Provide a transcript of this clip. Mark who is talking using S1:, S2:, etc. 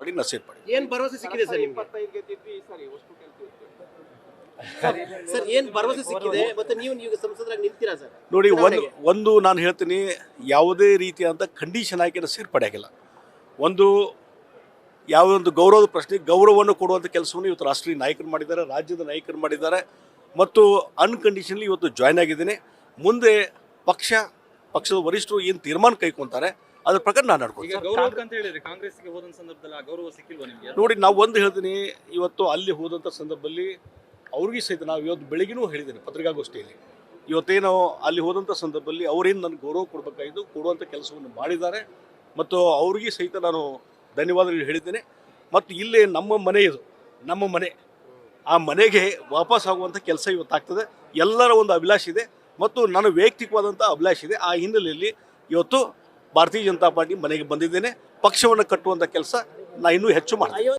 S1: ಮಾಡಿ ನಸೀರ್ ಪಡಿ
S2: ಏನ್ ಭರವಸೆ ಸಿಕ್ಕಿದೆ ಸರ್ ನಿಮ್ಗೆ?
S3: ಸರಿ
S2: ಏನ್ ಭರವಸೆ ಸಿಕ್ಕಿದೆ? ಮತ್ತೆ ನೀವು ನೀವು ಸಂಸದರಾಗಿ ನಿಂತೀರಾ ಸರ್?
S1: ನೋಡಿ ಒಂದು ಒಂದು ನಾನು ಹೇಳ್ತೀನಿ ಯಾವುದೇ ರೀತಿಯಾದಂಥ ಕಂಡೀಷನ್ ಹಾಕಿ ನಾನು ಸೇರ್ಪಡೆ ಆಗಿಲ್ಲ ಒಂದು ಯಾವುದೊಂದು ಒಂದು ಗೌರವದ ಪ್ರಶ್ನೆ ಗೌರವವನ್ನು ಕೊಡುವಂಥ ಕೆಲಸವನ್ನು ಇವತ್ತು ರಾಷ್ಟ್ರೀಯ ನಾಯಕರು ಮಾಡಿದ್ದಾರೆ ರಾಜ್ಯದ ನಾಯಕರು ಮಾಡಿದ್ದಾರೆ. ಮತ್ತು ಅನ್ಕಂಡೀಷನ್ಲಿ ಇವತ್ತು ಜಾಯ್ನ್ ಆಗಿದ್ದೀನಿ. ಮುಂದೆ ಪಕ್ಷ ಪಕ್ಷದ ವರಿಷ್ಠರು ಏನು ತೀರ್ಮಾನ ಕೈಕೊಂತಾರೆ ಅದ್ರ ಪ್ರಕಾರ ನಾನು
S4: ಈಗ
S1: ನಡ್ಕೊತೀನಿ
S4: ಗೌರವ ಅಂತ ಹೇಳಿದ್ರೆ ಕಾಂಗ್ರೆಸ್ಗೆ ಹೋದಂತ ಸಂದರ್ಭದಲ್ಲಿ ಆ ಗೌರವ ಸಿಕ್ಕಿಲ್ವಾ ನಿಮ್ಗೆ?
S1: ನೋಡಿ ನಾವು ಒಂದು ಹೇಳ್ತೀನಿ ಇವತ್ತು ಅಲ್ಲಿ ಹೋದಂಥ ಸಂದರ್ಭದಲ್ಲಿ ಅವ್ರಿಗೆ ಸಹಿತ ನಾವು ಇವತ್ತು ಬೆಳಗಿನೂ ಹೇಳಿದ್ದೇನೆ ಪತ್ರಿಕಾಗೋಷ್ಠಿಯಲ್ಲಿ. ಇವತ್ತೇನು ಅಲ್ಲಿ ಹೋದಂಥ ಸಂದರ್ಭದಲ್ಲಿ ಅವರೇನು ನನಗೆ ಗೌರವ ಕೊಡಬೇಕಾಗಿದ್ದು ಕೊಡುವಂಥ ಕೆಲಸವನ್ನು ಮಾಡಿದ್ದಾರೆ. ಮತ್ತು ಅವ್ರಿಗೆ ಸಹಿತ ನಾನು ಧನ್ಯವಾದಗಳು ಹೇಳಿದ್ದೇನೆ. ಮತ್ತು ಇಲ್ಲಿ ನಮ್ಮ ಮನೆ ಇದು ನಮ್ಮ ಮನೆ. ಆ ಮನೆಗೆ ವಾಪಸ್ ಆಗುವಂಥ ಕೆಲಸ ಇವತ್ತಾಗ್ತದೆ ಎಲ್ಲರ ಒಂದು ಅಭಿಲಾಷೆ ಇದೆ. ಮತ್ತು ನನ್ನ ವೈಯಕ್ತಿಕವಾದಂಥ ಅಭಿಲಾಷೆ ಇದೆ. ಆ ಹಿನ್ನೆಲೆಯಲ್ಲಿ ಇವತ್ತು ಭಾರತೀಯ ಜನತಾ ಪಾರ್ಟಿ ಮನೆಗೆ ಬಂದಿದ್ದೇನೆ. ಪಕ್ಷವನ್ನು ಕಟ್ಟುವಂಥ ಕೆಲಸ ನಾ ಇನ್ನೂ ಹೆಚ್ಚು ಮಾಡ್ತೀನಿ.